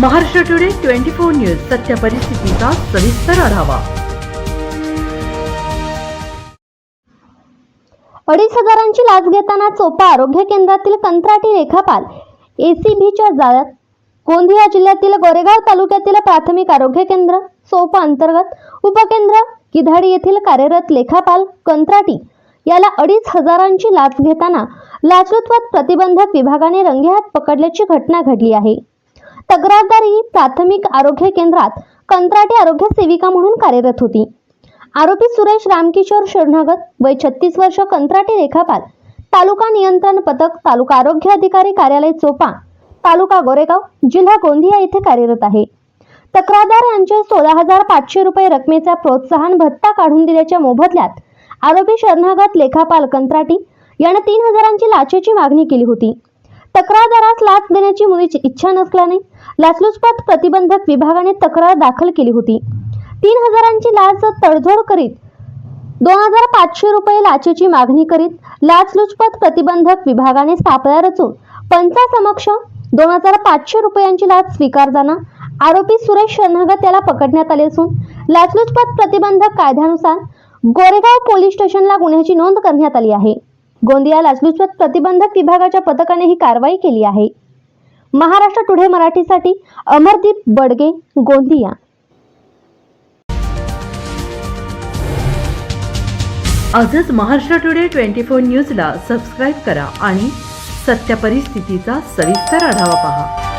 Maharashtra today twenty four news सत्य परिस्थितीचा सविस्तर आढावा. अडीच हजारांची लाच घेताना चोपा आरोग्य केंद्रातील कंत्राटी लेखापाल एसीबीच्या जाळ्यात गोंदिया जिल्ह्यातील गोरेगाव तालुक्यातील प्राथमिक आरोग्य केंद्र चोपा अंतर्गत उपकेंद्र किधाडी येथील कार्यरत लेखापाल कंत्राटी याला अडीच हजारांची लाच घेताना लाचलुचपत प्रतिबंधक विभागाने रंगेहात पकडल्याची घटना घडली आहे. तक्रारदार ही प्राथमिक आरोग्य केंद्रात कंत्राटी आरोग्य सेविका म्हणून कार्यरत होती. आरोपी सुरेश रामकिशोर शरणागत वय छत्तीस वर्ष कंत्राटी रेखापाल तालुका नियंत्रण पथक तालुका आरोग्य अधिकारी कार्यालय चोपा तालुका गोरेगाव जिल्हा गोंदिया येथे कार्यरत आहे. तक्रारदार यांचे सोळा हजार पाचशे रुपये रकमेचा प्रोत्साहन भत्ता काढून दिल्याच्या मोबदल्यात आरोपी शरणागत लेखापाल कंत्राटी यानं तीन हजारांची लाचेची मागणी केली होती. तक्रारदारास लाच देण्याची मुलीची इच्छा नसल्याने लाचलुचपत प्रतिबंधक विभागाने तक्रार दाखल केली होती. तीन हजारांची लाच तडजोड करीत दोन हजार पाचशे रुपये लाचेची मागणी करीत लाचलुचपत प्रतिबंधक विभागाने सापळा रचून पंचासमक्ष दोन हजार पाचशे रुपयांची लाच स्वीकारताना आरोपी सुरेश शरणगत याला पकडण्यात आले असून लाचलुचपत प्रतिबंधक कायद्यानुसार गोरेगाव पोलीस स्टेशनला गुन्ह्याची नोंद करण्यात आली आहे. गोंदिया लाचलुचपत प्रतिबंधक विभागाच्या पथकाने ही कारवाई केली आहे. महाराष्ट्र टुडे मराठीसाठी अमरदीप बडगे गोंदिया. आजच महाराष्ट्र टुडे ट्वेंटी फोर न्यूजला सबस्क्राईब करा आणि सत्य परिस्थितीचा सविस्तर आढावा पहा.